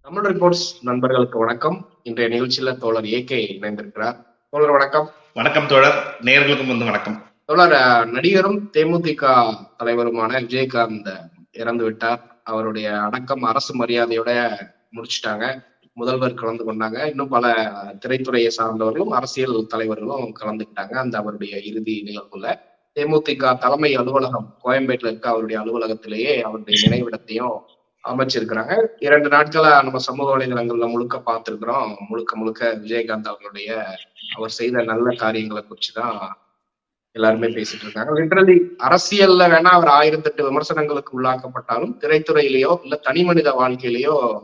Tamil reports நண்பர்களுக்கு வணக்கம். இன்றைய நிகழ்ச்சியில தோழர் ஏகே இணைந்திருக்கிறார். தோழர் வணக்கம். வணக்கம் தோழர். நேயர்களுக்கும் வந்து வணக்கம். தோழர் நடிகரும் தேமுதிக தலைவருமான விஜயகாந்த் இறந்து விட்டார். அவருடைய அடக்கம் அரசு மரியாதையோட முடிச்சிட்டாங்க. முதல்வர் கலந்து கொண்டாங்க. இன்னும் பல திரைத்துறையை சார்ந்தவர்களும் அரசியல் தலைவர்களும் கலந்துக்கிட்டாங்க. அந்த அவருடைய இறுதி நிகழ்வுல தேமுதிக தலைமை அலுவலகம் கோயம்பேட்டில் இருக்க அவருடைய அலுவலகத்திலேயே அவருடைய நினைவிடத்தையும் அமைச்சிருக்கிறாங்க. இரண்டு நாட்களா நம்ம சமூக வலைதளங்கள்ல முழுக்க பார்த்திருக்கிறோம். முழுக்க முழுக்க விஜயகாந்த் அவர்களுடைய அவர் செய்த நல்ல காரியங்களை குறிச்சுதான் எல்லாருமே பேசிட்டு இருக்காங்க. லிட்ரலி அரசியல்ல வேணா அவர் ஆயிரத்தெட்டு விமர்சனங்களுக்கு உள்ளாக்கப்பட்டாலும் திரைத்துறையிலேயோ இல்ல தனி மனித வாழ்க்கையிலேயோ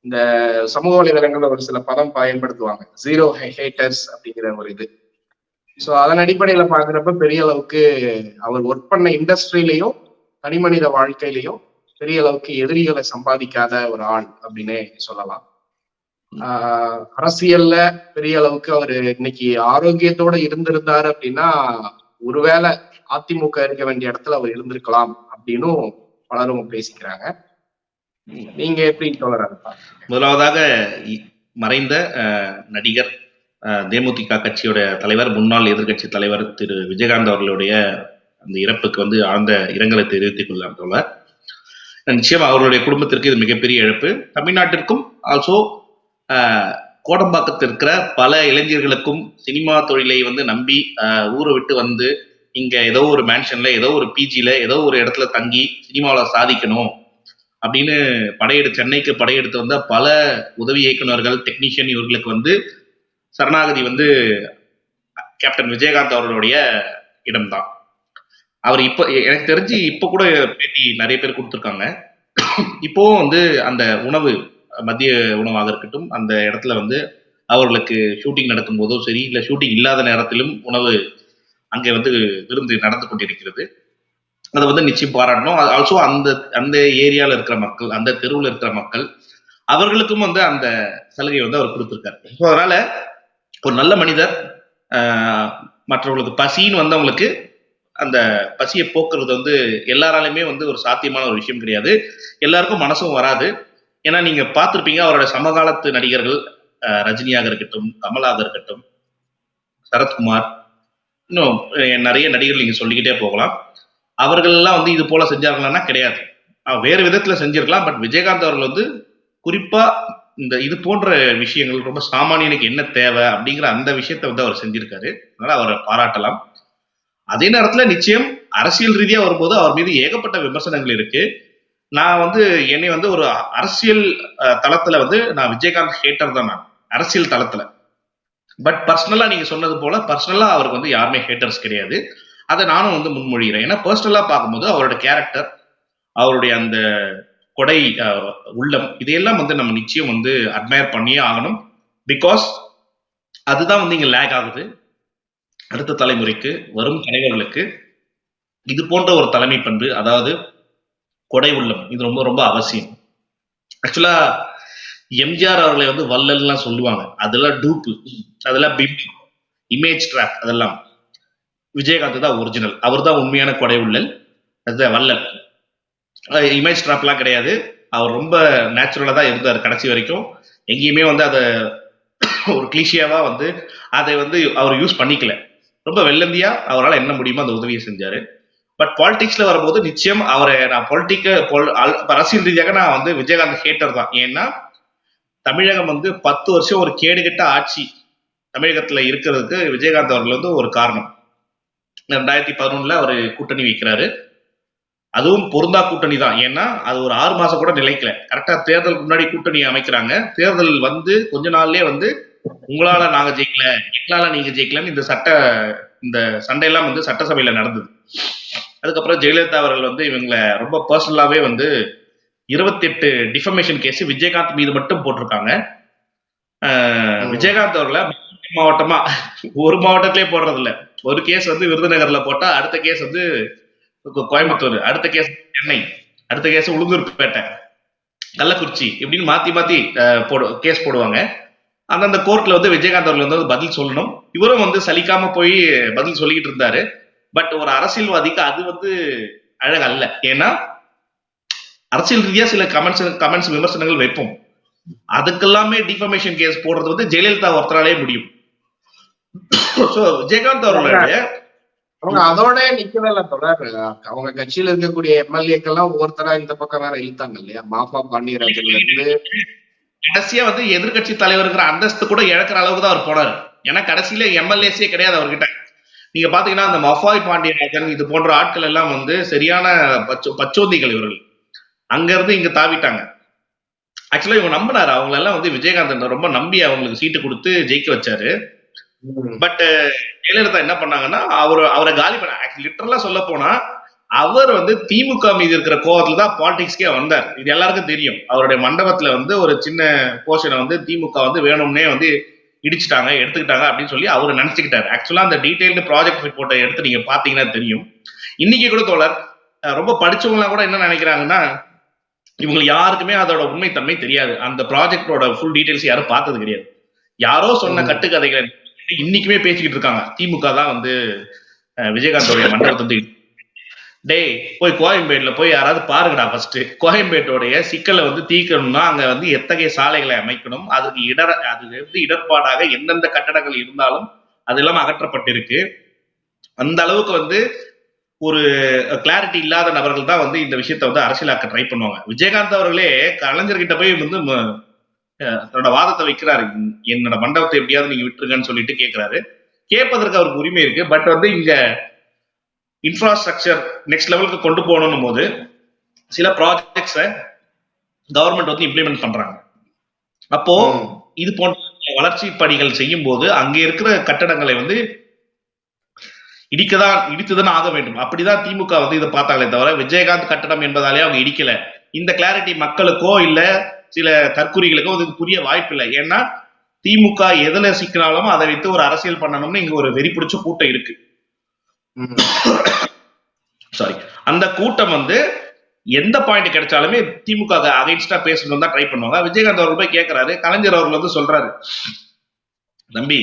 இந்த சமூக வலைதளங்கள்ல ஒரு சில பதம் பயன்படுத்துவாங்க. ஜீரோ ஹேட்டர்ஸ் அப்படிங்கிற ஒரு இது. சோ அதன் அடிப்படையில பாக்குறப்ப பெரிய அளவுக்கு அவர் ஒர்க் பண்ண இண்டஸ்ட்ரியிலையும் தனிமனித வாழ்க்கையிலையும் பெரிய அளவுக்கு எதிரிகளை சம்பாதிக்காத ஒரு ஆள் அப்படின்னே சொல்லலாம். ஆஹ் அரசியல்ல பெரிய அளவுக்கு அவர் இன்னைக்கு ஆரோக்கியத்தோட இருந்திருந்தாரு அப்படின்னா ஒருவேளை அதிமுக இருக்க வேண்டிய இடத்துல அவர் இருந்திருக்கலாம் அப்படின்னும் பலரும் பேசிக்கிறாங்க. நீங்க எப்படி தொடராருப்பா முதலாவதாக மறைந்த அஹ், நடிகர் தேமுதிக கட்சியோட தலைவர் முன்னாள் எதிர்க்கட்சி தலைவர் திரு விஜயகாந்த் அவர்களுடைய அந்த இறப்புக்கு வந்து ஆழ்ந்த இரங்கலை தெரிவித்துக் கொள்ளார் தோழர். நிச்சயம் அவர்களுடைய குடும்பத்திற்கு இது மிகப்பெரிய இழப்பு. தமிழ்நாட்டிற்கும் ஆல்சோ கோடம்பாக்கத்தில் இருக்கிற பல இளைஞர்களுக்கும் சினிமா தொழிலை வந்து நம்பி ஊரை விட்டு வந்து இங்க ஏதோ ஒரு மேன்ஷன்ல ஏதோ ஒரு பிஜில ஏதோ ஒரு இடத்துல தங்கி சினிமாவில் சாதிக்கணும் அப்படின்னு படையெடு சென்னைக்கு படையெடுத்து வந்த பல உதவி இயக்குனர்கள் டெக்னீஷியன் இவர்களுக்கு வந்து சரணாகதி வந்து கேப்டன் விஜயகாந்த் அவர்களுடைய இடம்தான். அவர் இப்போ எனக்கு தெரிஞ்சு இப்போ கூட பேட்டி நிறைய பேர் கொடுத்துருக்காங்க. இப்போவும் வந்து அந்த உணவு மதிய உணவாக இருக்கட்டும் அந்த இடத்துல வந்து அவர்களுக்கு ஷூட்டிங் நடக்கும் போதோ சரி இல்லை ஷூட்டிங் இல்லாத நேரத்திலும் உணவு அங்கே வந்து விருந்து நடந்து கொண்டிருக்கிறது. அதை வந்து நிச்சயம் பாராட்டணும். ஆல்சோ அந்த அந்த ஏரியாவில் இருக்கிற மக்கள் அந்த தெருவில் இருக்கிற மக்கள் அவர்களுக்கும் வந்து அந்த சலுகை வந்து அவர் கொடுத்துருக்காரு. ஸோ அதனால ஒரு நல்ல மனிதர் மற்றவங்களுக்கு பசின்னு வந்தவங்களுக்கு அந்த பசியை போக்குறது வந்து எல்லாராலையுமே வந்து ஒரு சாத்தியமான ஒரு விஷயம் கிடையாது. எல்லாருக்கும் மனசும் வராது. ஏன்னா நீங்க பார்த்துருப்பீங்க அவரோட சமகாலத்து நடிகர்கள் ரஜினியாக இருக்கட்டும் கமலாக இருக்கட்டும் சரத்குமார் இன்னும் நிறைய நடிகர்கள் நீங்க சொல்லிக்கிட்டே போகலாம். அவர்கள்லாம் வந்து இது போல செஞ்சார்களான்னா கிடையாது. வேறு விதத்துல செஞ்சிருக்கலாம் பட் விஜயகாந்த் அவர்கள் வந்து குறிப்பா இந்த இது போன்ற விஷயங்கள் ரொம்ப சாமானியனுக்கு என்ன தேவை அப்படிங்கிற அந்த விஷயத்த வந்து அவர் செஞ்சிருக்காரு. அதனால அவரை பாராட்டலாம். அதே நேரத்தில் நிச்சயம் அரசியல் ரீதியாக வரும்போது அவர் மீது ஏகப்பட்ட விமர்சனங்கள் இருக்கு. நான் வந்து என்னை வந்து ஒரு அரசியல் தளத்தில் தளத்துல வந்து நான் விஜயகாந்த் ஹேட்டர் தான் நான். அரசியல் தளத்துல. பட் பர்சனலா நீங்க சொன்னது போல பர்சனலா அவருக்கு வந்து யாருமே ஹேட்டர்ஸ் கிடையாது. அதை நானும் வந்து முன்மொழிகிறேன். ஏன்னா பர்சனலா பார்க்கும்போது அவரோட கேரக்டர் அவருடைய அந்த கொடை உள்ளம் இதையெல்லாம் வந்து நம்ம நிச்சயம் வந்து அட்மயர் பண்ணியே ஆகணும். பிகாஸ் அதுதான் வந்து இங்க லேக் ஆகுது. அடுத்த தலைமுறைக்கு வரும் தலைவர்களுக்கு இது போன்ற ஒரு தலைமை பண்பு அதாவது கொடை உள்ளம் இது ரொம்ப ரொம்ப அவசியம். ஆக்சுவலா எம்ஜிஆர் அவர்களை வந்து வள்ளல்லாம் சொல்லுவாங்க. அதெல்லாம் டூப்பு அதெல்லாம் பிம்பி இமேஜ் ட்ராப் அதெல்லாம். விஜயகாந்த் தான் ஒரிஜினல் அவர் தான் உண்மையான கொடை உள்ளல் அது வள்ளல். இமேஜ் ட்ராப்லாம் கிடையாது. அவர் ரொம்ப நேச்சுரலாக தான் இருந்தார் கடைசி வரைக்கும். எங்கேயுமே வந்து அதை ஒரு கிளிஷியாவா வந்து அதை வந்து அவர் யூஸ் பண்ணிக்கல. ரொம்ப வெள்ளந்தியா அவரால் என்ன முடியுமோ அந்த உதவியை செஞ்சாரு. பட் பாலிடிக்ஸ்ல வரும்போது நிச்சயம் அவரை நான் பொலிட்டிக்க அரசியல் ரீதியாக நான் வந்து விஜயகாந்த் ஹேட்டர் தான். ஏன்னா தமிழகம் வந்து பத்து வருஷம் ஒரு கேடுகட்ட ஆட்சி தமிழகத்துல இருக்கிறதுக்கு விஜயகாந்த் அவர்கள் வந்து ஒரு காரணம். ரெண்டாயிரத்தி பதினொன்னுல அவர் கூட்டணி வைக்கிறாரு. அதுவும் பொருந்தா கூட்டணி தான். ஏன்னா அது ஒரு ஆறு மாசம் கூட நிலைக்கல. கரெக்டா தேர்தலுக்கு முன்னாடி கூட்டணி அமைக்கிறாங்க. தேர்தல் வந்து கொஞ்ச நாள்லயே வந்து உங்களால நாங்க ஜெயிக்கல எங்களால நீங்க ஜெயிக்கலன்னு இந்த சட்ட இந்த சண்டையெல்லாம் வந்து சட்டசபையில நடந்தது. அதுக்கப்புறம் ஜெயலலிதா அவர்கள் வந்து இவங்களை ரொம்ப பர்சனலாவே வந்து இருபத்தெட்டு டிஃபமேஷன் கேஸ் விஜயகாந்த் மீது மட்டும் போட்டிருக்காங்க. விஜயகாந்த் அவர்களை மாவட்டமா ஒரு மாவட்டத்திலே போடுறது இல்ல ஒரு கேஸ் வந்து விருதுநகர்ல போட்டா அடுத்த கேஸ் வந்து கோயம்புத்தூர் அடுத்த கேஸ் சென்னை அடுத்த கேஸ் உளுந்தூர்பேட்டை கள்ளக்குறிச்சி இப்படின்னு மாத்தி மாத்தி போடு கேஸ் போடுவாங்க. அந்தந்த கோர்ட்ல வந்து விஜயகாந்த் அவர்கள் வந்து பதில் சொல்லணும். இவரும் வந்து சலிக்காம போய் பதில் சொல்லிக்கிட்டு இருந்தாரு. பட் ஒரு அரசியல்வாதிக்கு அது வந்து அழகல்ல ஏன்னா அரசியல் ரீதியா சில கமெண்ட்ஸ் கமெண்ட்ஸ் விமர்சனங்கள் வைப்போம். அதுக்கெல்லாமே டிஃபர்மேஷன் கேஸ் போடுறது வந்து ஜெயலலிதா ஒருத்தராலே முடியும். ஸோ விஜயகாந்த் அவர்களுடைய அவங்க அதோட நிக்கவே தொடர். அவங்க கட்சியில இருக்கக்கூடிய எம்எல்ஏக்கெல்லாம் ஒவ்வொருத்தரா இந்த பக்கம் வேற இழுத்தாங்க இல்லையா? மாஃபா பாண்டியராஜன்ல இருந்து. கடைசியா வந்து எதிர்க்கட்சி தலைவருங்கிற அந்தஸ்து கூட இழக்கிற அளவுக்கு தான் அவர் போனாரு. ஏன்னா கடைசியில எம்எல்ஏஸே கிடையாது அவர்கிட்ட. நீங்க பாத்தீங்கன்னா அந்த மஃபாய் பாண்டியராஜன் இது போன்ற ஆட்கள் எல்லாம் வந்து சரியான பச்சோ பச்சோந்திகள் இவர்கள். அங்க இருந்து இங்க தாவிட்டாங்க. ஆக்சுவலா இவங்க நம்பினாரு. அவங்களெல்லாம் வந்து விஜயகாந்தன் ரொம்ப நம்பி அவங்களுக்கு சீட்டு கொடுத்து ஜெயிக்க வச்சாரு. பட் ஜெயலலிதா என்ன பண்ணாங்கன்னா அவர் அவரை காலி பண்ண லிட்டரலா சொல்ல போனா அவர் வந்து திமுக மீது இருக்கிற கோவத்துல தான் பாலிடிக்ஸ்க்கே வந்தார். இது எல்லாருக்கும் தெரியும். அவருடைய மண்டபத்துல வந்து ஒரு சின்ன போர்ஷனை வந்து திமுக வந்து வேணும்னே வந்து இடிச்சிட்டாங்க எடுத்துக்கிட்டாங்க அப்படின்னு சொல்லி அவர் நினைச்சுக்கிட்டாரு. ஆக்சுவலா அந்த டீடைல்டு ப்ராஜெக்ட் ரிப்போர்ட்டை எடுத்து நீங்க பாத்தீங்கன்னா தெரியும். இன்னைக்கு கூட தோழர் ரொம்ப படிச்சவங்க கூட என்ன நினைக்கிறாங்கன்னா இவங்களுக்கு யாருக்குமே அதோட உண்மைத்தன்மை தெரியாது. அந்த ப்ராஜெக்டோட ஃபுல் டீடைல்ஸ் யாரும் பார்த்தது கிடையாது. யாரோ சொன்ன. கட்டுக்கதைகளை இன்னைக்குமே பேசிக்கிட்டு இருக்காங்க. திமுக தான் வந்து விஜயகாந்தோடைய மண்டலத்தை வந்து டேய் போய் கோயம்பேடுல போய் யாராவது பாருங்கடா ஃபர்ஸ்ட் கோயம்பேட்டோடைய சிக்கலை வந்து தீர்க்கணும்னா அங்க வந்து எத்தகைய சாலைகளை அமைக்கணும்? அதுக்கு இடர் அது வந்து இடர்பாடாக எந்தெந்த கட்டடங்கள் இருந்தாலும் அது எல்லாம் அகற்றப்பட்டிருக்கு. அந்த அளவுக்கு வந்து ஒரு கிளாரிட்டி இல்லாத நபர்கள் தான் வந்து இந்த விஷயத்த வந்து அரசியலாக்க ட்ரை பண்ணுவாங்க. விஜயகாந்த் அவர்களே கலைஞர்கிட்ட போய் வந்து ம- தன்னோட வாதத்தை வைக்கிறாரு. என்னோட மண்டபத்தை எப்படியாவது நீங்க விட்டுருங்கன்னு சொல்லிட்டு கேட்கிறாரு கேட்பதற்கு அவருக்கு உரிமை இருக்கு. பட் வந்து இங்க இன்ஃப்ராஸ்ட்ரக்சர் நெக்ஸ்ட் லெவலுக்கு கொண்டு போகணும் போது சில ப்ராஜெக்ட்ஸை கவர்மெண்ட் வந்து இம்ப்ளிமெண்ட் பண்றாங்க. அப்போ இது போன்ற வளர்ச்சி பணிகள் செய்யும் போது அங்கே இருக்கிற கட்டடங்களை வந்து இடிக்கதான் இடித்துதான் ஆக வேண்டும். அப்படிதான் திமுக வந்து இதை பார்த்தாங்களே தவிர விஜயகாந்த் கட்டடம் என்பதாலே அவங்க இடிக்கல. இந்த கிளாரிட்டி மக்களுக்கோ இல்ல சில தற்குறிகளுக்கோ இது புரிய வாய்ப்பு இல்லை ஏன்னா திமுக எதுல சிக்கினாலும் அதை வைத்து ஒரு அரசியல் பண்ணணும்னு இங்க ஒரு வெறி பிடிச்ச கூட்டம் இருக்கு. சாரி அந்த கூட்டம் வந்து எந்த பாயிண்ட் கிடைச்சாலுமே திமுக அகைன்ஸ்டா பேசணும் தான் ட்ரை பண்ணுவாங்க. விஜயகாந்த் அவர்கள் போய் கேட்கிறாரு கலைஞர் அவர்கள் வந்து சொல்றாரு. தம்பி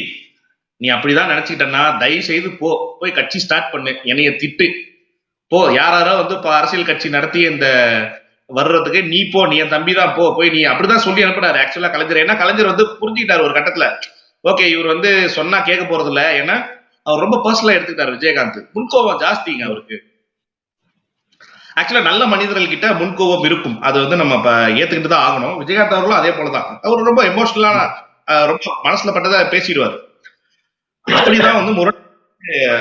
நீ அப்படிதான் நினைச்சுக்கிட்டனா தயவு செய்து போ. போய் கட்சி ஸ்டார்ட் பண்ணு. என்னைய திட்டு. போ. யாராரோ வந்து இப்ப அரசியல் கட்சி நடத்தி இந்த வர்றதுக்கு நீ போ நீ என் தம்பி தான் போ போய் நீ அப்படிதான் சொல்லி அனுப்புனாரு. ஆக்சுவலா கலைஞர். ஏன்னா கலைஞர் வந்து புரிஞ்சுக்கிட்டாரு ஒரு கட்டத்துல. ஓகே இவர் வந்து சொன்னா கேட்க போறது இல்ல. ஏன்னா அவர் ரொம்ப பர்சனலா எடுத்துக்கிட்டாரு விஜயகாந்த். முன்கோபம் ஜாஸ்திங்க அவருக்கு. ஆக்சுவலா நல்ல மனிதர்கள் கிட்ட முன்கோபம் இருக்கும். அது வந்து நம்ம இப்ப ஏத்துக்கிட்டு தான் ஆகணும். விஜயகாந்த் அவர்களும் அதே போலதான். அவர் ரொம்ப எமோஷனலா ரொம்ப மனசுல பட்டதா பேசிடுவாரு. அப்படிதான் வந்து முரண்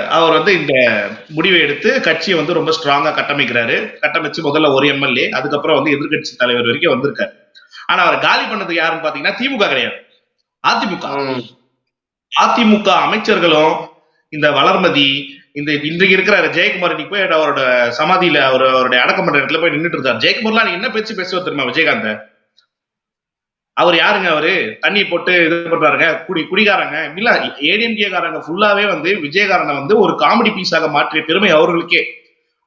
அவர் வந்து இந்த முடிவை எடுத்து கட்சியை வந்து ரொம்ப ஸ்ட்ராங்கா கட்டமைக்கிறாரு. கட்டமைச்சு முதல்ல ஒரு எம்எல்ஏ அதுக்கப்புறம் வந்து எதிர்க்கட்சி தலைவர் வரைக்கும் வந்திருக்காரு. ஆனா அவர் காலி பண்ணது யாருன்னு பாத்தீங்கன்னா திமுக கிடையாது. அதிமுக. அதிமுக அமைச்சர்களும் இந்த வளர்மதி இந்த இன்றைக்கு இருக்கிற ஜெயக்குமார் இன்னைக்கு போய் அவரோட சமாதியில அவர் அவருடைய அடக்கம் பண்ற இடத்துல போய் நின்றுட்டு இருந்தார் ஜெயக்குமார்லாம் என்ன பேச்சு பேசுவார் தெரியுமா விஜயகாந்த்? அவர் யாருங்க அவரு? தண்ணி போட்டு இது பண்றாருங்க. குடி குடிகாரங்க. இல்ல ஏடிஎம்கே காரங்க ஃபுல்லாவே வந்து விஜயகாரனை வந்து ஒரு காமெடி பீஸாக மாற்றிய பெருமை அவர்களுக்கே.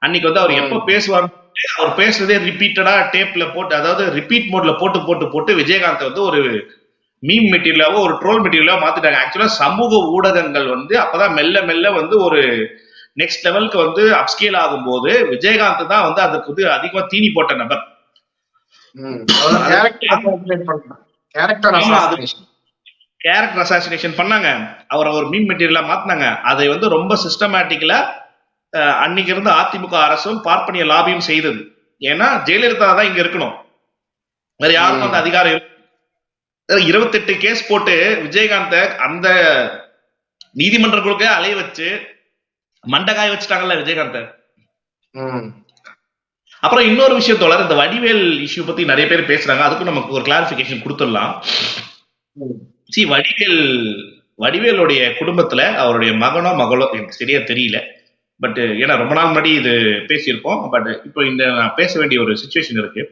அன்னைக்கு வந்து அவர் எப்ப பேசுவார்? அவர் பேசுறதே ரிப்பீட்டடா டேப்ல போட்டு அதாவது ரிப்பீட் மோட்ல போட்டு போட்டு போட்டு விஜயகாந்த் வந்து ஒரு மீம் மெட்டீரியலாவோ ஒரு ட்ரோல் மெட்டீரியலாவோ மாத்திட்டாங்க. ஆக்சுவலா சமூக ஊடகங்கள் வந்து அப்பதான் மெல்ல மெல்ல வந்து ஒரு நெக்ஸ்ட் லெவலுக்கு வந்து அப்ஸ்கேல் ஆகும்போது விஜயகாந்த் தான் வந்து அதுக்கு வந்து அதிகமா தீனி போட்ட நபர். அது- assassination. கேரக்டர் அசாசினேஷன் பண்ணாங்க. அவரை ஒரு மீன் மெட்டீரியலா மாத்தினாங்க. அதை வந்து ரொம்ப சிஸ்டமேட்டிக்கலா அன்னைக்கு இருந்த அதிமுக அரசும் பார்ப்பனிய லாபியும் செய்தது. ஏன்னா ஜெயலலிதா தான் இங்க இருக்கணும். வேற யாருக்கும் அந்த அதிகாரம் இருக்கு இருபத்தெட்டு கேஸ் போட்டு விஜயகாந்த அந்த நீதிமன்றங்களுக்கே அலைய வச்சு மண்டகாய வச்சுட்டாங்கல்ல விஜயகாந்த அப்புறம் இன்னொரு விஷயத்தோட இந்த வடிவேல் இஷ்யூ பத்தி நிறைய பேர் பேசுறாங்க. அதுக்கும் நமக்கு ஒரு கிளாரிபிகேஷன் கொடுத்துடலாம். சி வடிவேல் வடிவேலுடைய குடும்பத்துல அவருடைய மகனோ மகளோ எனக்கு சரியா தெரியல. பட் ஏன்னா ரொம்ப நாள் முன்னாடி இது பேசியிருக்கோம் பட் இப்போ இந்த நான் பேச வேண்டிய ஒரு சுச்சுவேஷன் இருக்கு.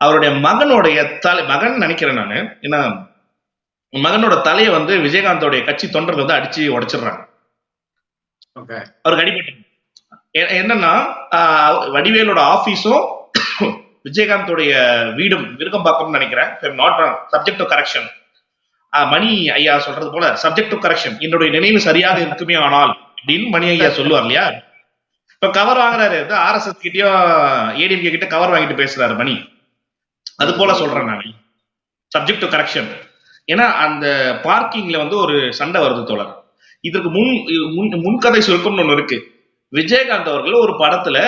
அவருடைய மகனுடைய தலை மகன் நினைக்கிறேன் நான். ஏன்னா மகனோட தலையை வந்து விஜயகாந்தோடைய கட்சி தொண்டர்கள் வந்து அடிச்சு உடைச்சிடுறாங்க. அவருக்கு அடிபட்டு என்னன்னா வடிவேலோட ஆபீஸும் விஜயகாந்தோடைய வீடும் விருகம்பாக்கம்னு நினைக்கிறேன். Not subject to correction Mani ஐயா சொல்றது போல சப்ஜெக்ட் டு கரெக்ஷன் என்னுடைய நினைவு சரியாக இருக்குமே ஆனால் அப்படின்னு மணி ஐயா சொல்லுவார் இல்லையா? இப்ப கவர் வாங்குறாரு ஆர்எஸ்எஸ் கிட்டயும் ஏடிஎம்கே கிட்ட கவர் வாங்கிட்டு பேசுறாரு மணி. அது போல சொல்றேன் நான். சப்ஜெக்ட் டு கரெக்ஷன் ஏன்னா அந்த பார்க்கிங்ல வந்து ஒரு சண்டை வருது தோழர். இதற்கு முன் முன் முன்கதை சுருக்கம்னு ஒன்று இருக்கு. விஜயகாந்த் அவர்கள் ஒரு படத்துல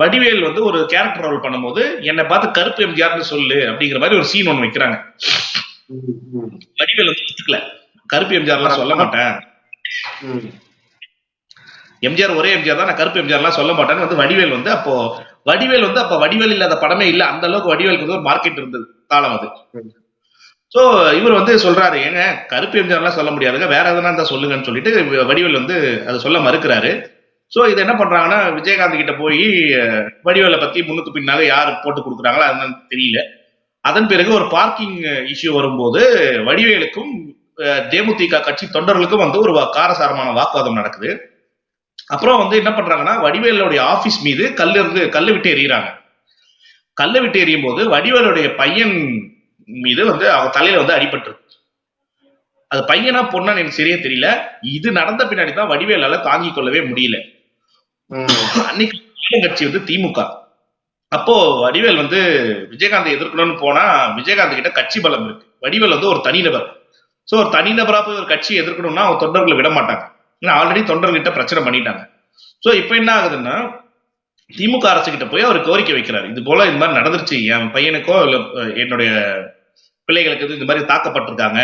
வடிவேல் வந்து ஒரு கேரக்டர் ரோல் பண்ணும்போது என்னை பார்த்து கருப்பு எம்ஜிஆர்னு சொல்லு அப்படிங்கிற மாதிரி ஒரு சீன் ஒன்று வைக்கிறாங்க. வடிவேல் வந்து ஒத்துக்கல. கருப்பு எம்ஜிஆர்லாம் சொல்ல மாட்டேன். எம்ஜிஆர் ஒரே எம்ஜிஆர் தான் நான் கருப்பு எம்ஜிஆர்லாம் சொல்ல மாட்டேன்னு வந்து வடிவேல் வந்து அப்போ வடிவேல் வந்து அப்ப வடிவேல் இல்லாத படமே இல்ல. அந்த அளவுக்கு வடிவேலுக்கு வந்து ஒரு மார்க்கெட் இருந்தது காலம் அது. ஸோ சோ இவர் வந்து சொல்றாரு ஏங்க கருப்பு எம்ஜிஆர்லாம் சொல்ல முடியாதுங்க. வேற எதனா இருந்தா சொல்லுங்கன்னு சொல்லிட்டு வடிவேல் வந்து அதை சொல்ல மறுக்கிறாரு. ஸோ இது என்ன பண்றாங்கன்னா விஜயகாந்த் கிட்ட போய் வடிவேலை பத்தி முன்னுக்கு பின்னால யார் போட்டு கொடுக்குறாங்களோ அதுன்னு தெரியல. அதன் பிறகு ஒரு பார்க்கிங் இஷ்யூ வரும்போது வடிவேலுக்கும் தேமுதிக கட்சி தொண்டர்களுக்கும் வந்து ஒரு வா- காரசாரமான வாக்குவாதம் நடக்குது. அப்புறம் வந்து என்ன பண்றாங்கன்னா வடிவேலுடைய ஆபீஸ் மீது கல் இருந்து கல் விட்டு எறிகிறாங்க கல்லை விட்டு எறியும் போது வடிவேலுடைய பையன் மீது வந்து அவன் தலையில வந்து அடிபட்டுருக்கு அது பையனா பொண்ணான்னு எனக்கு சரியா தெரியல. இது நடந்த பின்னாடி தான் வடிவேலால தாங்கிக் கொள்ளவே முடியல. அன்னைக்கு கட்சி வந்து திமுக. அப்போ வடிவேல் வந்து விஜயகாந்தை எதிர்க்கணும்னு போனா விஜயகாந்த் கிட்ட கட்சி பலம் இருக்கு. வடிவேல் வந்து ஒரு தனிநபர் சோ ஒரு தனிநபரா போய் ஒரு கட்சியை எதிர்க்கணும்னா அவங்க தொண்டர்களை விட மாட்டாங்க. ஏன்னா ஆல்ரெடி தொண்டர்கிட்ட பிரச்சனை பண்ணிட்டாங்க. சோ இப்போ என்ன ஆகுதுன்னா திமுக அரசு கிட்ட போய் அவர் கோரிக்கை வைக்கிறாரு. இது போல இந்த மாதிரி நடந்துருச்சு. என் பையனுக்கோ இல்ல என்னுடைய பிள்ளைகளுக்கு வந்து இந்த மாதிரி தாக்கப்பட்டிருக்காங்க.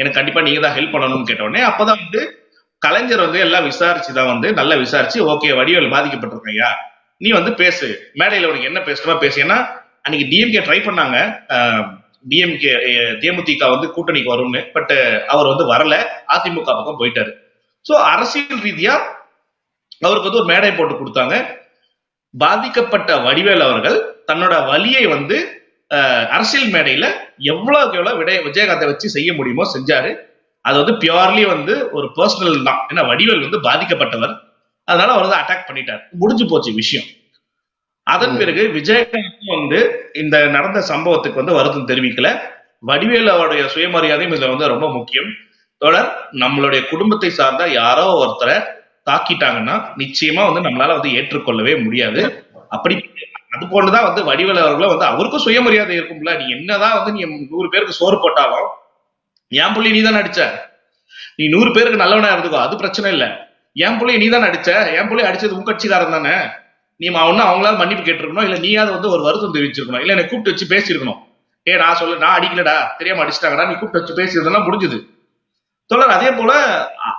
எனக்கு கண்டிப்பா நீங்க தான் ஹெல்ப் பண்ணணும்னு கேட்ட உடனே அப்பதான் வந்து கலைஞர் வந்து எல்லாம் விசாரிச்சு தான் வந்து நல்லா விசாரிச்சு ஓகே வடிவேல் பாதிக்கப்பட்டிருக்கையா நீ வந்து பேசு. மேடையில் உனக்கு என்ன பேசணுமா பேசு. ஏன்னா அன்னைக்கு டிஎம்கே ட்ரை பண்ணாங்க. டிஎம்கே தேமுதிக வந்து கூட்டணிக்கு வரும்னு பட் அவர் வந்து வரல. அதிமுக பக்கம் போயிட்டாரு. ஸோ அரசியல் ரீதியா அவருக்கு வந்து ஒரு மேடை போட்டு கொடுத்தாங்க. பாதிக்கப்பட்ட வடிவேல் அவர்கள் தன்னோட வழியை வந்து அரசியல் மேடையில எவ்வளவுக்கு எவ்வளவு விடய விஜயகாந்தை வச்சு செய்ய முடியுமோ செஞ்சாரு. அது வந்து பியூர்லி வந்து ஒரு பர்சனல் தான். ஏன்னா வடிவேல் வந்து பாதிக்கப்பட்டவர். அதனால அவர் வந்து அட்டாக் பண்ணிட்டார். முடிஞ்சு போச்சு விஷயம். அதன். பிறகு விஜயகாந்த் வந்து இந்த நடந்த சம்பவத்துக்கு வந்து வருத்தம் தெரிவிக்கல. வடிவேல் அவருடைய சுயமரியாதையும் இதுல வந்து ரொம்ப முக்கியம். தொடர் நம்மளுடைய குடும்பத்தை சார்ந்த யாரோ ஒருத்தரை தாக்கிட்டாங்கன்னா நிச்சயமா வந்து நம்மளால வந்து ஏற்றுக்கொள்ளவே முடியாது. அப்படி அது போலதான் வந்து வடிவேல் அவர்களும் வந்து அவருக்கும் சுயமரியாதை இருக்கும்ல. நீ என்னதான் வந்து நீ நூறு பேருக்கு சோறு போட்டாலும் என் புள்ளி நீ தான் அடிச்ச. நீ நூறு பேருக்கு நல்லவனா இருந்துக்கோ அது பிரச்சனை இல்லை. என் புள்ளைய நீ தான் அடிச்ச. என் புள்ளி அடிச்சது உன் கட்சிக்காரன் தானே. நீ ஒன்னும் அவங்களால மன்னிப்பு கேட்டிருக்கணும் இல்ல நீயாவது வந்து ஒரு வருத்தம் தெரிவிச்சிருக்கணும் இல்ல என்னை கூப்பிட்டு வச்சு பேசியிருக்கணும். ஏ நான் சொல்ல நான் அடிக்கலடா தெரியாம அடிச்சிட்டாங்கடா நீ கூப்பிட்டு வச்சு பேசியிருந்தா முடிஞ்சுது. தொடர் அதே போல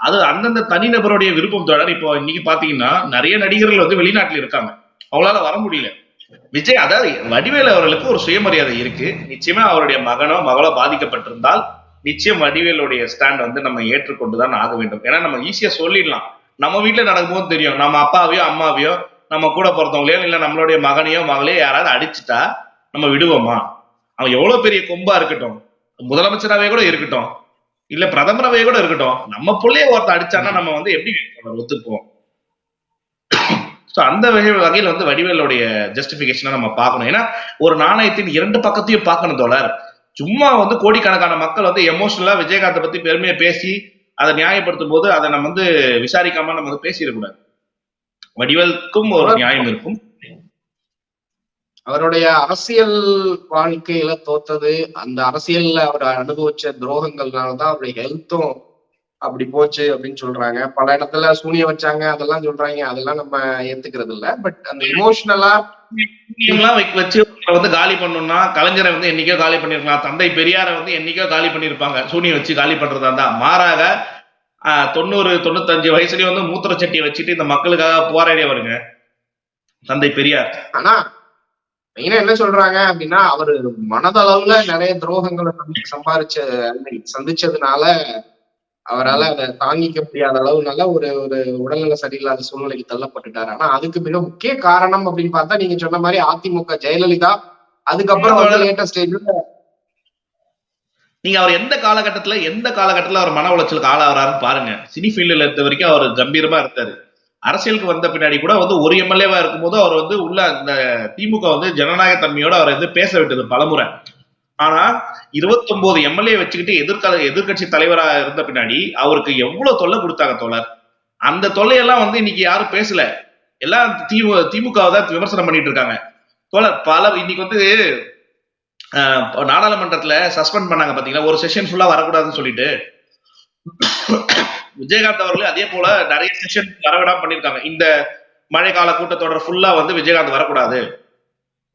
அது அந்தந்த தனிநபருடைய விருப்பம் தொடர் இப்போ இன்னைக்கு பாத்தீங்கன்னா நிறைய நடிகர்கள் வந்து வெளிநாட்டுல இருக்காங்க. அவங்களால வர முடியல. விஜய் அதாவது வடிவேல் அவர்களுக்கு ஒரு சுயமரியாதை இருக்கு. நிச்சயமா அவருடைய மகனோ மகளோ பாதிக்கப்பட்டிருந்தால் நிச்சயம் வடிவேலுடைய ஸ்டாண்ட் வந்து நம்ம ஏற்றுக்கொண்டுதான் ஆக வேண்டும். ஏன்னா நம்ம ஈஸியா சொல்லிடலாம். நம்ம வீட்டுல நடக்கும்போது தெரியும். நம்ம அப்பாவையோ அம்மாவையோ நம்ம கூட பிறந்தவங்களையோ இல்லை நம்மளுடைய மகனையோ மகளையோ யாராவது அடிச்சுட்டா நம்ம விடுவோமா? அவன் எவ்வளவு பெரிய கொம்பா இருக்கட்டும். முதலமைச்சராவே கூட இருக்கட்டும். இல்ல பிரதமராவே கூட இருக்கட்டும். நம்ம பிள்ளைய ஒருத்தன் அடிச்சான்னா நம்ம வந்து எப்படி ஒத்துப்போம் ஸோ அந்த வகை வகையில் வந்து வடிவேலுடைய ஜஸ்டிபிகேஷனை நம்ம பார்க்கணும். ஏன்னா ஒரு நாணயத்தின் இரண்டு பக்கத்தையும் பார்க்கணும் தோழர். சும்மா வந்து கோடிக்கணக்கான மக்கள் வந்து எமோஷனலா விஜயகாந்தை பத்தி பெருமையை பேசி அதை நியாயப்படுத்தும் போது அதை நம்ம வந்து விசாரிக்காம நம்ம வந்து பேசிடக்கூடாது. வடிவலுக்கும் ஒரு நியாயம் இருக்கும். அவருடைய அரசியல் வாழ்க்கையில தோத்தது அந்த அரசியல்ல அவர் அனுபவிச்ச துரோகங்கள்னாலதான் அவருடைய ஹெல்த்தும் அப்படி போச்சு அப்படின்னு சொல்றாங்க. பல இடத்துல சூனிய வச்சாங்க அதெல்லாம் சொல்றாங்க. அதெல்லாம் நம்ம ஏத்துக்கிறது இல்ல பட் அந்த இமோஷனலா வச்சு வந்து காலி பண்ணணும்னா கலைஞரை வந்து என்னைக்கோ காலி பண்ணிருக்கலாம். தந்தை பெரியாரை வந்து என்னைக்கோ காலி பண்ணிருப்பாங்க. சூனியம் வச்சு காலி பண்றதா இருந்தா. மாறாக ஆஹ், தொண்ணூறு தொண்ணூத்தஞ்சு வயசுலயும் வந்து மூத்திர சட்டியை வச்சுட்டு இந்த மக்களுக்காக போராடியவருங்க தந்தை பெரியார். ஆனா மெயினா என்ன சொல்றாங்க அப்படின்னா அவரு மனதளவுல நிறைய துரோகங்களை சம்பாரிச்ச சந்திச்சதுனால அவரால அதை தாங்கிக்க முடியாத அளவுனால ஒரு ஒரு உடல்நல சரியில்லாத சூழ்நிலைக்கு தள்ளப்பட்டுட்டாரு. ஆனா அதுக்கு மிக முக்கிய காரணம் அப்படின்னு பார்த்தா நீங்க சொன்ன மாதிரி அதிமுக ஜெயலலிதா அதுக்கப்புறம் வந்து லேட்டஸ்ட் ஸ்டேஜ்ல நீங்க அவர் எந்த காலகட்டத்துல எந்த காலகட்டத்துல அவர் மன உளைச்சலுக்கு ஆளாகிறாருன்னு பாருங்க. சினி ஃபீல்டுல இருந்த வரைக்கும் அவர் கம்பீரமா இருந்தாரு. அரசியலுக்கு வந்த பின்னாடி கூட வந்து ஒரு எம்எல்ஏவா இருக்கும்போது அவர் வந்து உள்ள அந்த திமுக வந்து ஜனநாயக தன்மையோட அவர் வந்து பேச விட்டது பலமுறை. ஆனா 29 எம்எல்ஏ வச்சுக்கிட்டு எதிர்கால எதிர்க்கட்சி தலைவரா இருந்த பின்னாடி அவருக்கு எவ்வளவு தொல்லை கொடுத்தாங்க தோழர்? அந்த தொல்லையெல்லாம் வந்து இன்னைக்கு யாரும் பேசல. எல்லாம் திமுக திமுகவை தான் விமர்சனம் பண்ணிட்டு இருக்காங்க. தோழர் பல இன்னைக்கு வந்து நாடாளுமன்றத்துல சஸ்பெண்ட் பண்ணாங்க பாத்தீங்களா? ஒரு செஷன் ஃபுல்லா வரக்கூடாதுன்னு சொல்லிட்டு. விஜயகாந்த் அவர்கள் அதே போல நிறைய செஷன் வரவிடாம பண்ணிருக்காங்க. இந்த மழைக்கால கூட்டத்தொடர் ஃபுல்லா வந்து விஜயகாந்த் வரக்கூடாது.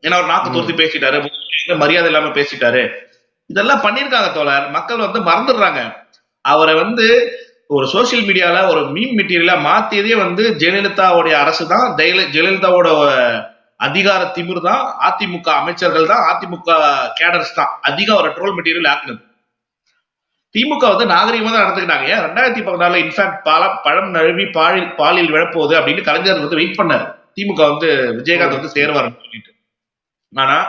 ஏன்னா அவர் நாக்கு துருத்தி பேசிட்டாரு. மரியாதை இல்லாம பேசிட்டாரு. இதெல்லாம் பண்ணிருக்காங்க தோழர். மக்கள் வந்து மறந்துடுறாங்க. அவரை வந்து ஒரு சோசியல் மீடியால ஒரு மீம் மெட்டீரியலா மாத்தியதே வந்து ஜெயலலிதாவுடைய அரசு தான் ஜெயல- ஜெயலலிதாவோட அதிகார திமிர் தான். அதிமுக அமைச்சர்கள் தான். அதிமுக கேடர்ஸ் தான். அதிகம் ஒரு ட்ரோல் மெட்டீரியல் ஆக்குனது. திமுக வந்து நாகரிகமா தான் நடந்துக்கிட்டாங்க. ஏன்? ரெண்டாயிரத்தி பதினாலுல இன்ஃபேக்ட் பல பழம் நழுவி பாலில் பாலில் விழப்போகுது அப்படின்னு கலைஞர் வந்து வெயிட் பண்ணார். திமுக வந்து விஜயகாந்த் வந்து சேருவார் சொல்லிட்டு. ஆனா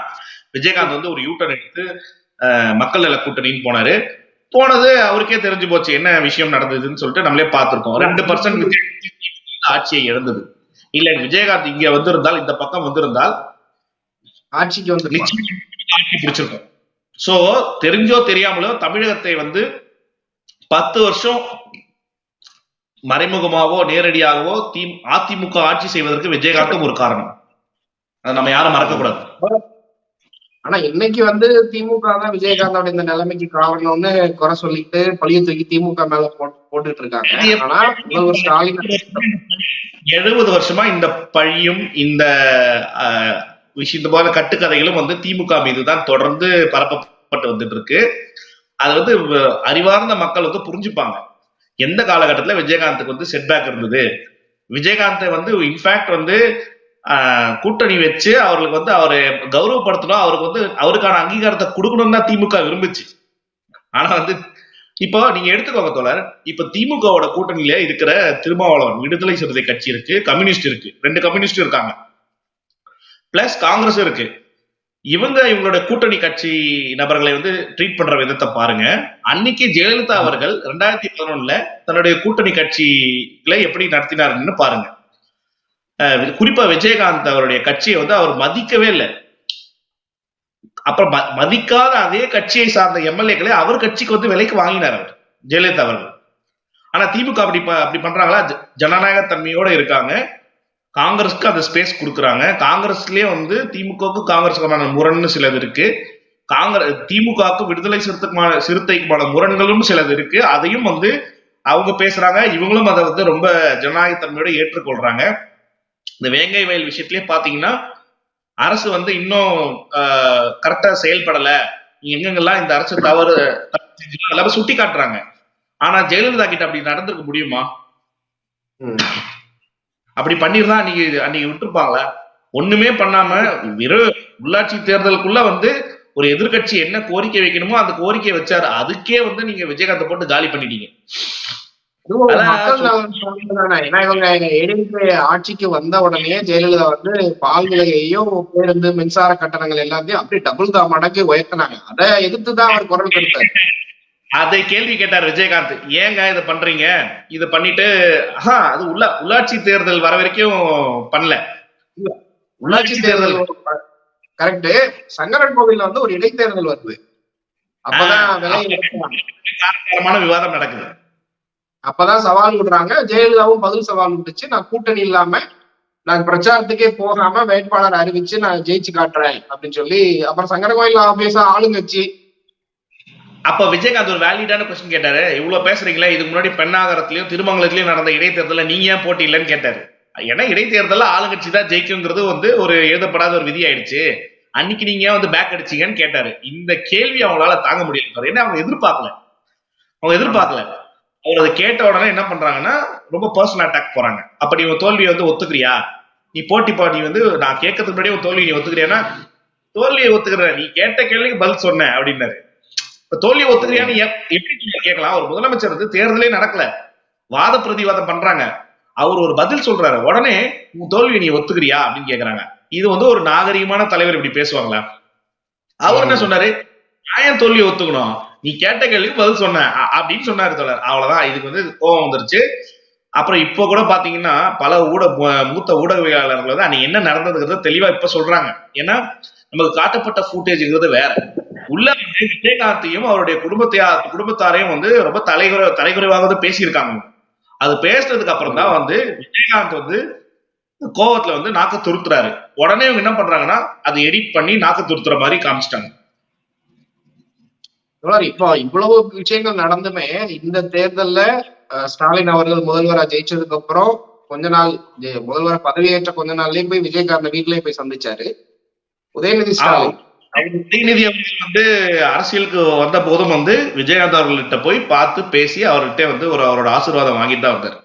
விஜயகாந்த் வந்து ஒரு யூட்டர்ன் எடுத்து மக்கள் நல கூட்டணின்னு போனாரு. போனது அவருக்கே தெரிஞ்சு போச்சு என்ன விஷயம் நடந்ததுன்னு சொல்லிட்டு நம்மளே பார்த்திருக்கோம். ரெண்டு பர்சன்ட் ஆட்சியை இழந்தது. இல்ல விஜயகாந்த் இங்க வந்திருந்தால் இந்த பக்கம் வந்திருந்தால் ஆட்சிக்கு வந்து ஆட்சி பிடிச்சிருக்கும். சோ தெரிஞ்சோ தெரியாமலோ தமிழகத்தை வந்து பத்து வருஷம் மறைமுகமாவோ நேரடியாகவோ தி அதிமுக ஆட்சி செய்வதற்கு விஜயகாந்தும் ஒரு காரணம். அதை நம்ம யாரும் மறக்க கூடாது ஆனா இன்னைக்கு வந்து திமுக தான் விஜயகாந்தோட இந்த நிலைமைக்கு காரணம்னு குறை சொல்லிட்டு பழிய தூக்கி திமுக மேல போட்டு போட்டுட்டு இருக்காங்க ஆனா ஸ்டாலின் எழுபது வருஷமா இந்த பழியும் இந்த விஷயம் இந்த போல கட்டுக்கதைகளும் வந்து திமுக மீது தான் தொடர்ந்து பரப்பப்பட்டு வந்துட்டு இருக்கு அது வந்து அறிவார்ந்த மக்கள் வந்து புரிஞ்சுப்பாங்க. எந்த காலகட்டத்துல விஜயகாந்துக்கு வந்து செட்பேக் இருந்தது? விஜயகாந்தை வந்து இன்ஃபேக்ட் வந்து கூட்டணி வச்சு அவர்களுக்கு வந்து அவரை கௌரவப்படுத்தணும். அவருக்கு வந்து அவருக்கான அங்கீகாரத்தை கொடுக்கணும்னு தான் திமுக விரும்புச்சு. ஆனா வந்து இப்போ நீங்க எடுத்துக்கோங்க தோழர். இப்ப திமுகவோட கூட்டணியில இருக்கிற திருமாவளவன் விடுதலை சிறுத்தை கட்சி இருக்கு கம்யூனிஸ்ட் இருக்கு. ரெண்டு கம்யூனிஸ்ட் இருக்காங்க. பிளஸ் காங்கிரஸ் இருக்கு. இவங்க இவங்களோட கூட்டணி கட்சி நபர்களை வந்து ட்ரீட் பண்ற விதத்தை பாருங்க. அன்னைக்கு ஜெயலலிதா அவர்கள் ரெண்டாயிரத்தி பதினொன்னுல தன்னுடைய கூட்டணி கட்சிகளை எப்படி நடத்தினாருன்னு பாருங்க. குறிப்பா விஜயகாந்த் அவருடைய கட்சியை வந்து அவர் மதிக்கவே இல்லை. அப்புறம் ம- மதிக்காத அதே கட்சியை சார்ந்த எம்எல்ஏக்களை அவர் கட்சிக்கு வந்து விலைக்கு வாங்கினார் அவர் ஜெயலலிதா அவர்கள். ஆனா திமுக அப்படி அப்படி பண்றாங்களா? ஜ- ஜனநாயக தன்மையோட இருக்காங்க. காங்கிரஸ்க்கு அந்த ஸ்பேஸ் கொடுக்குறாங்க. காங்கிரஸ்லயே வந்து திமுகவுக்கு காங்கிரஸுக்குமான முரண்னு சிலது இருக்கு. காங்கிரஸ் திமுகவுக்கு விடுதலை சிறுத்தைக்குமான சிறுத்தைக்குமான முரண்களும் சிலது இருக்கு. அதையும் வந்து அவங்க பேசுறாங்க. இவங்களும் அதை வந்து ரொம்ப ஜனநாயக தன்மையோட ஏற்றுக்கொள்றாங்க. இந்த வேங்கை வயல் விஷயத்திலே பாத்தீங்கன்னா அரசு வந்து இன்னும் கரெக்டா செயல்படல. எங்கெங்கெல்லாம் இந்த அரசு தவறு எல்லாமே சுட்டி காட்டுறாங்க ஆனா ஜெயலலிதா கிட்ட அப்படி நடந்திருக்க முடியுமா. அப்படி பண்ணிருந்தா அன்னைக்கு அன்னைக்கு விட்டுருப்பாங்களா? ஒண்ணுமே பண்ணாம வெறும் உள்ளாட்சி தேர்தலுக்குள்ள வந்து ஒரு எதிர்க்கட்சி என்ன கோரிக்கை வைக்கணுமோ அந்த கோரிக்கையை வச்சாரு. அதுக்கே வந்து நீங்க விஜயகாந்த் போட்டு காலி பண்ணிட்டீங்க. ஆட்சிக்கு வந்த உடனே ஜெயலலிதா வந்து பால் விலையையும் பேருந்து மின்சார கட்டணங்கள் எல்லாத்தையும் அப்படியே டபுள் தான் மடங்கு உயர்த்தினாங்க. அதை எதிர்த்து தான் அவர் குரல் கொடுத்தாரு. அதை கேள்வி கேட்டார் விஜயகாந்த். ஏங்க இதை பண்றீங்க? இதை பண்ணிட்டு ஆஹா அது உள்ள உள்ளாட்சி தேர்தல் வர வரைக்கும் பண்ணல. உள்ளாட்சி தேர்தல். கரெக்ட் சங்கரன் கோவில்ல வந்து ஒரு இடைத்தேர்தல் வருது. அப்பதான் விலை விவாதம் நடக்குது. அப்பதான் சவால் விடுறாங்க ஜெயலலிதாவும் பதில் சவால் விட்டுச்சு நான் கூட்டணி இல்லாம நான் பிரச்சாரத்துக்கே போகாம வேட்பாளர் அறிவிச்சு நான் ஜெயிச்சு காட்டுறேன் அப்படின்னு சொல்லி அப்புறம் சங்கர கோயில் ஆபீஸா ஆளுங்கட்சி. அப்ப விஜயகாந்த் ஒரு வேலிடான கொஸ்டின் கேட்டாரு. இவ்வளவு பேசுறீங்களே இதுக்கு முன்னாடி பெண்ணாகரத்திலயும் திருமங்கலத்திலயும் நடந்த இடைத்தேர்தல நீங்க ஏன் போட்டி இல்லைன்னு கேட்டாரு. ஏன்னா இடைத்தேர்தல்ல ஆளுங்கட்சி தான் ஜெயிக்குங்கிறது வந்து ஒரு எழுதப்படாத ஒரு விதி ஆயிடுச்சு. அன்னைக்கு நீங்க ஏன் வந்து பேக் அடிச்சீங்கன்னு கேட்டாரு. இந்த கேள்வி அவங்களால தாங்க முடியல. ஏன்னா அவங்க எதிர்பார்க்கல. அவங்க எதிர்பார்க்கல. அவர் அதை கேட்ட உடனே என்ன பண்றாங்கன்னா ரொம்ப பர்சனல் அட்டாக் போறாங்க. அப்ப நீ உன் தோல்வியை வந்து ஒத்துக்கிறியா? நீ போட்டி பாடி வந்து நான் கேட்கறதுக்கு முன்னாடியே உன் தோல்வி நீ ஒத்துக்கிறியானா தோல்வியை ஒத்துக்கிற நீ கேட்ட கேள்விக்கு பதில் சொன்னேன் அப்படின்னாரு. இப்ப தோல்வியை ஒத்துக்கிறியான்னு எப்- எப்படி நீங்க கேட்கலாம்? ஒரு முதலமைச்சர் வந்து தேர்தலே நடக்கல. வாத பிரதிவாதம் பண்றாங்க. அவர் ஒரு பதில் சொல்றாரு. உடனே உன் தோல்வியை நீ ஒத்துக்கிறியா? அப்படின்னு கேக்குறாங்க. இது வந்து ஒரு நாகரிகமான தலைவர் இப்படி பேசுவாங்களா? அவர் என்ன சொன்னாரு? நான் ஏன் தோல்வியை ஒத்துக்கணும்? நீ கேட்ட கேள்விக்கு பதில் சொன்னேன் அப்படின்னு சொன்னாரு தொடர் அவ்வளவுதான். இதுக்கு வந்து கோவம் வந்துருச்சு. அப்புறம் இப்போ கூட பாத்தீங்கன்னா பல ஊட மூத்த ஊடகவியலாளர்கள் வந்து அன்னைக்கு என்ன நடந்ததுங்கிறத தெளிவா இப்ப சொல்றாங்க. ஏன்னா நமக்கு காட்டப்பட்ட ஃபூட்டேஜ்ங்கிறது வேற. உள்ள வந்து விஜயகாந்தையும் அவருடைய குடும்பத்தையா குடும்பத்தாரையும் வந்து ரொம்ப தலைகுறை தலைகுறைவாக வந்து பேசியிருக்காங்க. அது பேசுனதுக்கு அப்புறம் தான் வந்து விஜயகாந்த் வந்து கோவத்துல வந்து நாக்க துருத்துறாரு. உடனே இவங்க என்ன பண்றாங்கன்னா அதை எடிட் பண்ணி நாக்க துருத்துற மாதிரி காமிச்சிட்டாங்க. இப்போ இவ்வளவு விஷயங்கள் நடந்துமே இந்த தேர்தல்ல ஸ்டாலின் அவர்கள் முதல்வரா ஜெயிச்சதுக்கு அப்புறம் கொஞ்ச நாள் முதல்வரா பதவியேற்ற கொஞ்ச நாள்லயே போய் விஜயகாந்த் வீட்லயே போய் சந்திச்சாரு. உதயநிதி ஸ்டாலின். உதயநிதி அவர்கள் வந்து அரசியலுக்கு வந்த போதும் வந்து விஜயகாந்த் அவர்கள்ட்ட போய் பார்த்து பேசி அவர்கிட்ட வந்து ஒரு அவரோட ஆசீர்வாதம் வாங்கிட்டு தான் வந்தார்.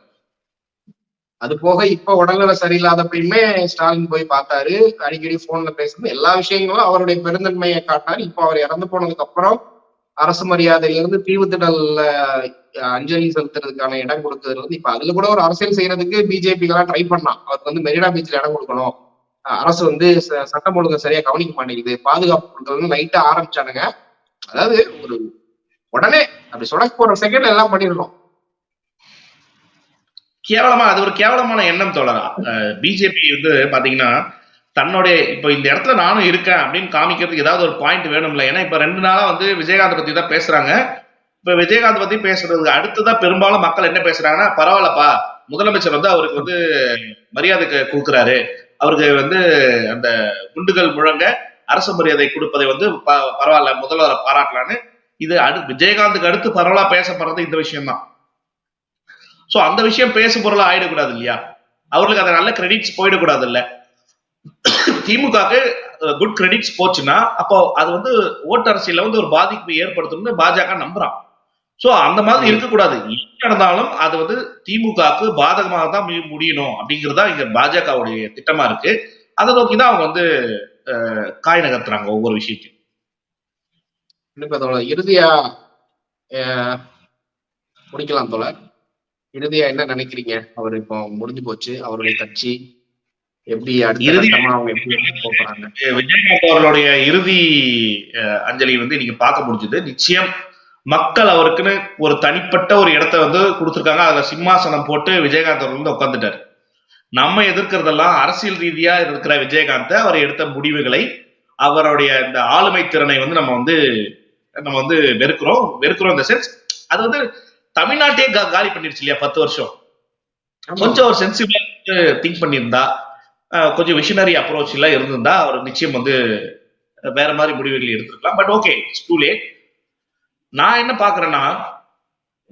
அது போக இப்ப உடல்நல சரியில்லாதப்பயுமே ஸ்டாலின் போய் பார்த்தாரு. அடிக்கடி போன்ல பேசுறது எல்லா விஷயங்களும் அவருடைய பெருந்தன்மையை காட்டினார். இப்போ அவர் இறந்து போனதுக்கு அப்புறம் அரசு மரியாதையில இருந்து தீவுத்திடல்ல அஞ்சலி செலுத்துறதுக்கான இடம் கொடுத்ததுல இருந்து இப்ப அதுல கூட ஒரு அரசியல் செய்யறதுக்கு பிஜேபி எல்லாம் ட்ரை பண்ணான் அவருக்கு வந்து மெரினா பீச்ல இடம் கொடுக்கணும். அரசு வந்து ச- சட்டம் ஒழுங்கை சரியா கவனிக்க மாட்டேங்குது. பாதுகாப்பு கொடுக்கறதுன்னு லைட்டா ஆரம்பிச்சானுங்க. அதாவது ஒரு உடனே அப்படி சொடக்கு போற செகண்ட் எல்லாம் பண்ணிடணும். கேவலமா அது ஒரு கேவலமான எண்ணம் தொடரா பிஜேபி வந்து பாத்தீங்கன்னா தன்னுடைய இப்போ இந்த இடத்துல நானும் இருக்கேன் அப்படின்னு காமிக்கிறதுக்கு ஏதாவது ஒரு பாயிண்ட் வேணும்ல. ஏன்னா இப்போ ரெண்டு நாளா வந்து விஜயகாந்த் பத்தி தான் பேசுறாங்க. இப்போ விஜயகாந்த் பத்தி பேசுறதுக்கு அடுத்துதான் பெரும்பாலும் மக்கள் என்ன பேசுறாங்கன்னா பரவாயில்லப்பா முதலமைச்சர் வந்து அவருக்கு வந்து மரியாதை கொடுக்குறாரு. அவருக்கு வந்து அந்த குண்டுகள் முழங்க அரசு மரியாதை கொடுப்பதை வந்து ப- பரவாயில்ல முதல்வரை பாராட்டலான்னு. இது அடு விஜயகாந்துக்கு அடுத்து பரவலா பேசப்படுறது இந்த விஷயம்தான். ஸோ அந்த விஷயம் பேசு பொருளாக ஆயிடக்கூடாது இல்லையா? அவர்களுக்கு அதை நல்ல கிரெடிட்ஸ் போயிடக்கூடாது இல்லை. திமுகக்கு குட் கிரெடிட்ஸ் போச்சுன்னா அப்போ அது வந்து ஓட்டு அரசியல வந்து ஒரு பாதிப்பு ஏற்படுத்தும்னு பாஜக நம்புறான். சோ அந்த மாதிரி இருக்கக்கூடாது. என்ன நடந்தாலும் அது வந்து திமுகவுக்கு பாதகமாக தான் முடியணும் அப்படிங்கறதா இங்க பாஜகவுடைய திட்டமா இருக்கு. அதை நோக்கி தான் அவங்க வந்து காய் நகர்த்துறாங்க ஒவ்வொரு விஷயத்தையும். கண்டிப்பா தோழர் இறுதியா முடிக்கலாம் தோழர் இறுதியா என்ன நினைக்கிறீங்க? அவர் இப்போ முடிஞ்சு போச்சு. அவருடைய கட்சி எப்படி விஜயகாந்த் அவர்களுடைய இறுதி அஞ்சலி வந்து நீங்க பார்க்க முடிஞ்சது. நிச்சயம் மக்கள் அவருக்குன்னு ஒரு தனிப்பட்ட ஒரு இடத்த வந்து கொடுத்திருக்காங்க. அதுல சிம்மாசனம் போட்டு விஜயகாந்த் அவர்கள் வந்து உட்காந்துட்டாரு நம்ம எதிர்க்கிறதெல்லாம் அரசியல் ரீதியா இருக்கிற விஜயகாந்த் அவர் எடுத்த முடிவுகளை அவருடைய இந்த ஆளுமை திறனை வந்து நம்ம வந்து நம்ம வந்து வெறுக்கிறோம். வெறுக்கிறோம் இந்த சென்ஸ் அது வந்து தமிழ்நாட்டையே காலி பண்ணிருச்சு இல்லையா பத்து வருஷம்? கொஞ்சம் ஒரு சென்சிபிளா திங்க் பண்ணியிருந்தா கொஞ்சம் விஷனரி அப்ரோச் எல்லாம் இருந்திருந்தா அவர் நிச்சயம் வந்து வேற மாதிரி முடிவுகள் எடுத்திருக்கலாம். பட் ஓகே டூ லேட் நான் என்ன பாக்குறேன்னா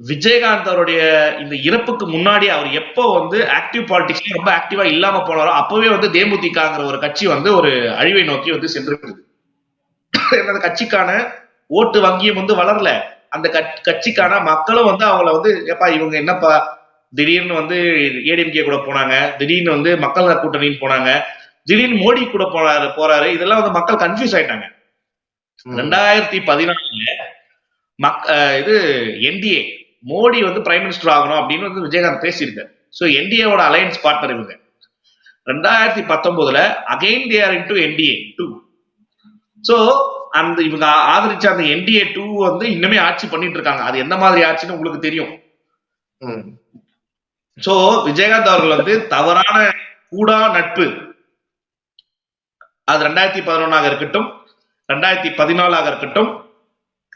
விஜயகாந்த் அவருடைய இந்த இறப்புக்கு முன்னாடி அவர் எப்போ வந்து ஆக்டிவ் பாலிடிக்ஸ்ல ரொம்ப ஆக்டிவா இல்லாம போனாரோ அப்பவே வந்து தேமுதிகாங்கிற ஒரு கட்சி வந்து ஒரு அழிவை நோக்கி வந்து சென்றிருக்குது அந்த கட்சிக்கான ஓட்டு வங்கியும் வந்து வளரல. அந்த கட்சிக்கான மக்களும் வந்து அவங்கள வந்து ஏப்பா இவங்க என்னப்பா திடீர்னு வந்து ஏடிஎம்கே கூட போனாங்க. திடீர்னு வந்து மக்கள் கூட்டணின்னு போனாங்க. திடீர்னு மோடி கூட போறாரு போறாரு. இதெல்லாம் வந்து மக்கள் கன்ஃபியூஸ் ஆயிட்டாங்க. ரெண்டாயிரத்தி பதினாலுல மக் இது என்டிஏ மோடி வந்து பிரைம் மினிஸ்டர் ஆகணும் அப்படின்னு வந்து விஜயகாந்த் பேசியிருக்காரு. ஸோ என்டிஏவோட அலையன்ஸ் பார்ட்னர் இவங்க. ரெண்டாயிரத்தி பத்தொன்பதுல again they are into NDA too so அந்த இவங்க ஆதரிச்ச அந்த என்டிஏ டூ வந்து இன்னுமே ஆட்சி பண்ணிட்டு இருக்காங்க. அது எந்த மாதிரி ஆட்சின்னு உங்களுக்கு தெரியும். சோ விஜயகாந்த் அவர்கள் வந்து தவறான கூடா நட்பு. அது ரெண்டாயிரத்தி பதினொன்னாக இருக்கட்டும் ரெண்டாயிரத்தி பதினாலாக இருக்கட்டும்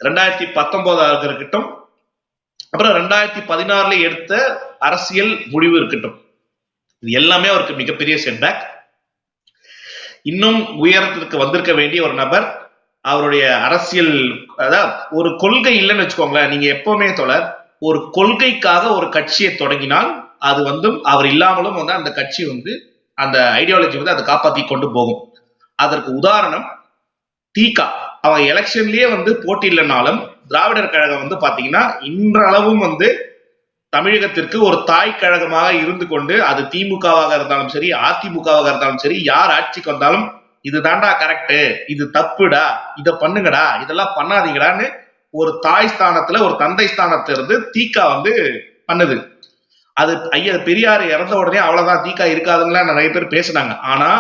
ரெண்டாயிரத்தி பத்தொன்பதாக இருக்கட்டும் அப்புறம் ரெண்டாயிரத்தி பதினாறுல எடுத்த அரசியல் முடிவு இருக்கட்டும். இது எல்லாமே அவருக்கு மிகப்பெரிய செட்பேக் இன்னும் உயரத்திற்கு வந்திருக்க வேண்டிய ஒரு நபர் அவருடைய அரசியல் அதாவது ஒரு கொள்கை இல்லைன்னு வச்சுக்கோங்களேன் நீங்க எப்பவுமே தொடர் ஒரு கொள்கைக்காக ஒரு கட்சியை தொடங்கினால் அது வந்து அவர் இல்லாமலும் வந்து அந்த கட்சி வந்து அந்த ஐடியாலஜி வந்து அதை காப்பாற்றி கொண்டு போகும். அதற்கு உதாரணம் தீகா. அவன் எலெக்ஷன்லயே வந்து போட்டியில்லைனாலும் திராவிடர் கழகம் வந்து பாத்தீங்கன்னா இன்றளவும் வந்து தமிழகத்திற்கு ஒரு தாய் கழகமாக இருந்து கொண்டு அது திமுகவாக இருந்தாலும் சரி அதிமுகவாக இருந்தாலும் சரி யார் ஆட்சிக்கு வந்தாலும் இது தாண்டா கரெக்டு இது தப்புடா இதை பண்ணுங்கடா இதெல்லாம் பண்ணாதீங்கடான்னு ஒரு தாய் ஸ்தானத்துல ஒரு தந்தை ஸ்தானத்துல இருந்து தீகா வந்து பண்ணுது. அது ஐயா பெரியார் இறந்த உடனே அவ்வளவுதான் தீக்கா இருக்காதுன்னு நிறைய பேர் பேசுனாங்க. ஆனா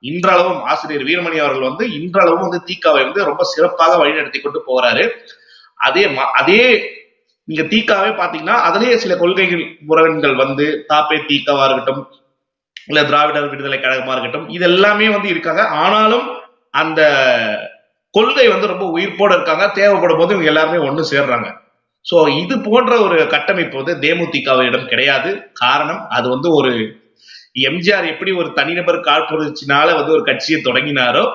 இன்றளவும் ஆசிரியர் வீரமணி அவர்கள் வந்து இன்றளவும் வந்து தீக்காவை வந்து ரொம்ப சிறப்பாக வழிநடத்தி கொண்டு போறாரு. அதே அதே நீங்க தீக்காவே பாத்தீங்கன்னா அதுலயே சில கொள்கைகள் உறவின்கள் வந்து தாப்பே தீக்காவா இருக்கட்டும் இல்ல திராவிடர் விடுதலை கழகமா இருக்கட்டும் இது எல்லாமே வந்து இருக்காங்க. ஆனாலும் அந்த கொள்கை வந்து ரொம்ப உயிர்ப்போட இருக்காங்க. தேவைப்படும் போது இவங்க எல்லாருமே ஒன்று சேர்றாங்க. சோ இது போன்ற ஒரு கட்டமைப்பு வந்து தேமுதிகவிடம் கிடையாது. காரணம் அது வந்து ஒரு எம்ஜிஆர் எப்படி ஒரு தனிநபர் காழ்ப்புணர்ச்சினால வந்து ஒரு கட்சியை தொடங்கினாரோ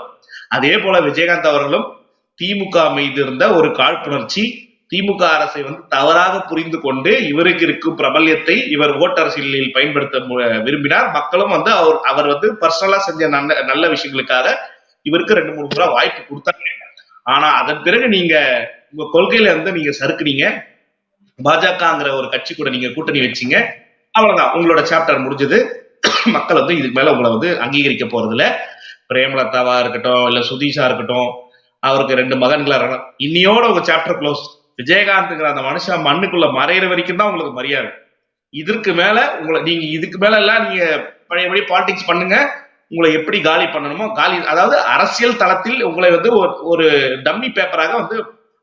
அதே போல விஜயகாந்த் அவர்களும் திமுக மீது இருந்த ஒரு காழ்ப்புணர்ச்சி திமுக அரசை வந்து தவறாக புரிந்து கொண்டு இவருக்கு இருக்கும் பிரபல்யத்தை இவர் ஓட்டு அரசியலில் பயன்படுத்த மு- விரும்பினார். மக்களும் வந்து அவர் அவர் வந்து பர்சனலா செஞ்ச நல்ல நல்ல விஷயங்களுக்காக இவருக்கு ரெண்டு மூணு முறை வாய்ப்பு கொடுத்தாங்க. ஆனா அதன் பிறகு நீங்க உங்க கொள்கையில வந்து நீங்க சறுக்குனீங்க. பாஜகங்கிற ஒரு கட்சி கூட நீங்க கூட்டணி வச்சீங்க. அவ்வளவுதான். உங்களோட சாப்டர் முடிஞ்சது. மக்கள் வந்து இதுக்கு மேல உங்களை வந்து அங்கீகரிக்க போறது இல்ல பிரேமலதாவா இருக்கட்டும் இல்ல சுதீஷா இருக்கட்டும் அவருக்கு ரெண்டு மகன்களா இருக்கணும் இன்னியோட உங்க சாப்டர் க்ளோஸ் விஜயகாந்த்ங்கிற அந்த மனுஷன் மண்ணுக்குள்ள மறையிற வரைக்கும் தான் உங்களுக்கு மரியாதை. இதற்கு மேல உங்களை நீங்க இதுக்கு மேல எல்லாம் நீங்க பழையபடி பாலிடிக்ஸ் பண்ணுங்க. உங்களை எப்படி காலி பண்ணணுமோ காலி அதாவது அரசியல் தளத்தில் உங்களை வந்து ஒரு ஒரு டம்மி பேப்பராக வந்து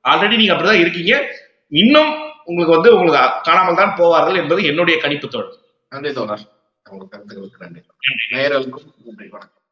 ஆல்ரெடி நீங்க அப்படிதான் இருக்கீங்க. இன்னும் உங்களுக்கு வந்து உங்களுக்கு காணாமல் தான் போவார்கள் என்பது என்னுடைய கணிப்பு தோழர். நன்றி தோழர். உங்க கருத்துக்களுக்கு நன்றி. நேயர்களுக்கும் நன்றி. வணக்கம்.